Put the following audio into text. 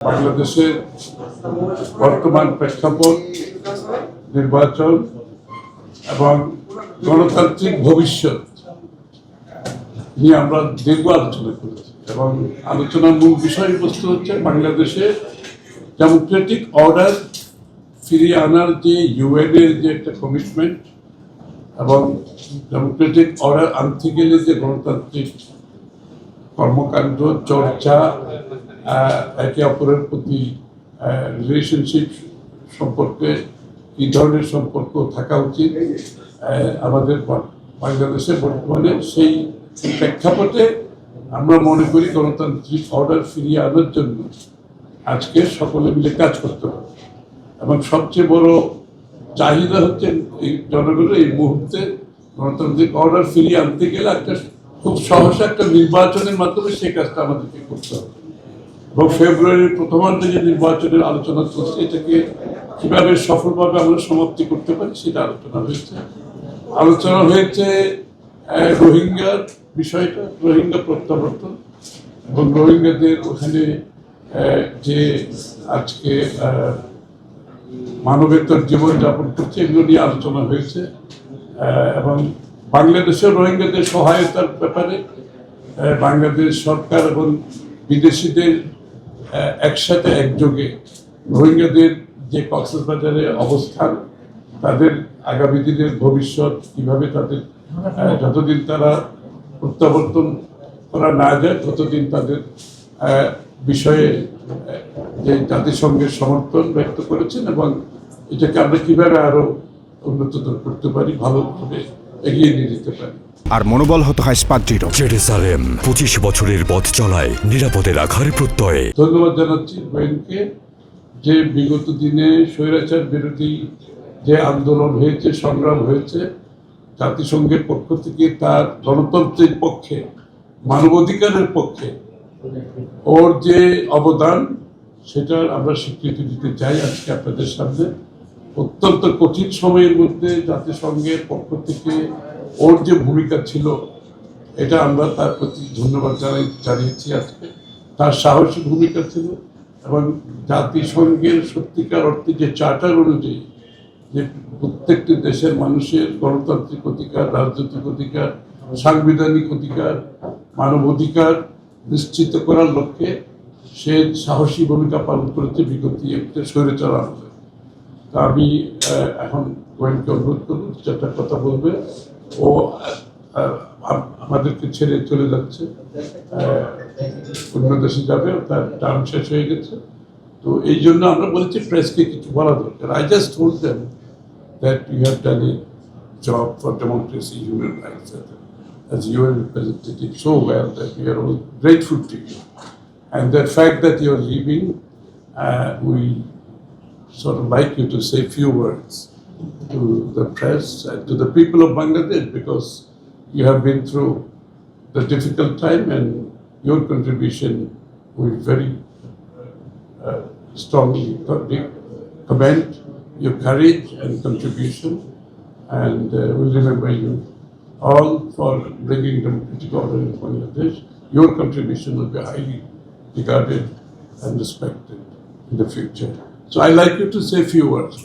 বাংলাদেশের বর্তমান প্রেক্ষাপট, নির্বাচন এবং গণতান্ত্রিক ভবিষ্যৎ নিয়ে আমরা দীর্ঘ আলোচনা করেছি এবং আলোচনার মূল বিষয়বস্তু হচ্ছে বাংলাদেশে ডেমোক্রেটিক অর্ডার ফিরিয়ে আনার যে ইউএন এর যে একটা কমিটমেন্ট এবং ডেমোক্রেটিক অর্ডার আনতে গেলে যে গণতান্ত্রিক কর্মকাণ্ড, চর্চা একে অপরের প্রতি রিলেশনশিপ সম্পর্কে কি ধরনের সম্পর্ক থাকা উচিত? আমাদের বাংলাদেশে বর্তমানে সেই প্রেক্ষাপটে আমরা মনে করি গণতান্ত্রিক অর্ডার ফিরিয়ে আনার জন্য আজকে সকলে মিলে কাজ করতে হবে। এবং সবচেয়ে বড় চাহিদা হচ্ছে এই জনগণের এই মুহূর্তে গণতান্ত্রিক অর্ডার ফিরিয়ে আনতে গেলে একটা খুব সহসা একটা নির্বাচনের মাধ্যমে সেই কাজটা আমাদেরকে করতে হবে। ফেব্রুয়ারির প্রথমার্ধে যে নির্বাচনের আলোচনা চলছে, এটাকে কীভাবে সফলভাবে আমরা সমাপ্তি করতে পারি সেটা আলোচনা হয়েছে। আলোচনা হয়েছে রোহিঙ্গার বিষয়টা, রোহিঙ্গা প্রত্যাবর্তন এবং রোহিঙ্গাদের ওখানে যে আজকে মানবেতর জীবনযাপন করছে, এগুলো নিয়ে আলোচনা হয়েছে। এবং বাংলাদেশের রোহিঙ্গাদের সহায়তার ব্যাপারে বাংলাদেশ সরকার এবং বিদেশিদের একসাথে একযোগে রোহিঙ্গাদের যে কক্সবাজারে অবস্থান, তাদের আগামী দিনের ভবিষ্যৎ, কীভাবে তাদের যতদিন তারা প্রত্যাবর্তন করা না যায়, ততদিন তাদের বিষয়ে যে জাতিসংঘের সমর্থন ব্যক্ত করেছেন এবং এটাকে আমরা কীভাবে আরও উন্নততর করতে পারি, ভালোভাবে এগিয়ে নিয়ে যেতে পারি। আর মনোবল হতে হয় স্পাদ্রিত জেরুসালেম পঁচিশ বছরের পথ চলায় নিরাপদে রাখার প্রত্যয়ে। ধন্যবাদ জানাচ্ছি গোয়েনকে যে বিগত দিনে স্বৈরাচার বিরোধী যে আন্দোলন হয়েছে সংগ্রাম হয়েছে জাতিসংঘের পক্ষ থেকে তার গণতন্ত্রের পক্ষে মানবাধিকারের পক্ষে ওর যে অবদান সেটার আমরা স্বীকৃতি দিতে চাই আজকে আপনাদের সামনে। অত্যন্ত কঠিন সময়ের মধ্যে জাতিসংঘের পক্ষ থেকে ওর যে ভূমিকা ছিল, এটা আমরা তার প্রতি ধন্যবাদ জানাই, জানিয়েছি আজকে। তার সাহসী ভূমিকা ছিল এবং জাতিসংঘের সত্যিকার অর্থে যে চার্টার অনুযায়ী যে প্রত্যেকটি দেশের মানুষের গণতান্ত্রিক অধিকার, রাজনৈতিক অধিকার, সাংবিধানিক অধিকার, মানব অধিকার নিশ্চিত করার লক্ষ্যে সে সাহসী ভূমিকা পালন করেছে বিগত একটা স্বৈরাচার আমলে তা আমি এখন গোয়েনকে অনুরোধ করব চারটা কথা বলবে। ও আমাদেরকে ছেড়ে চলে যাচ্ছে। অন্য দেশে যাবে তার টার্ম শেষ হয়ে গেছে। তো এই জন্য আমরা বলেছি প্রেসকে কিছু বলা দরকার। I just hold them that you have done a job for democracy human rights as UN representative so well that we are all grateful to you. And the fact that you are leaving, uh, sort of like you to say few words to the press and to the people of Bangladesh because you have been through the difficult time and your contribution we very uh, strongly commend your courage and contribution and uh, we'll remember you all for bringing democratic order in Bangladesh. Your contribution will be highly regarded and respected in the future. So I'd like you to say a few words.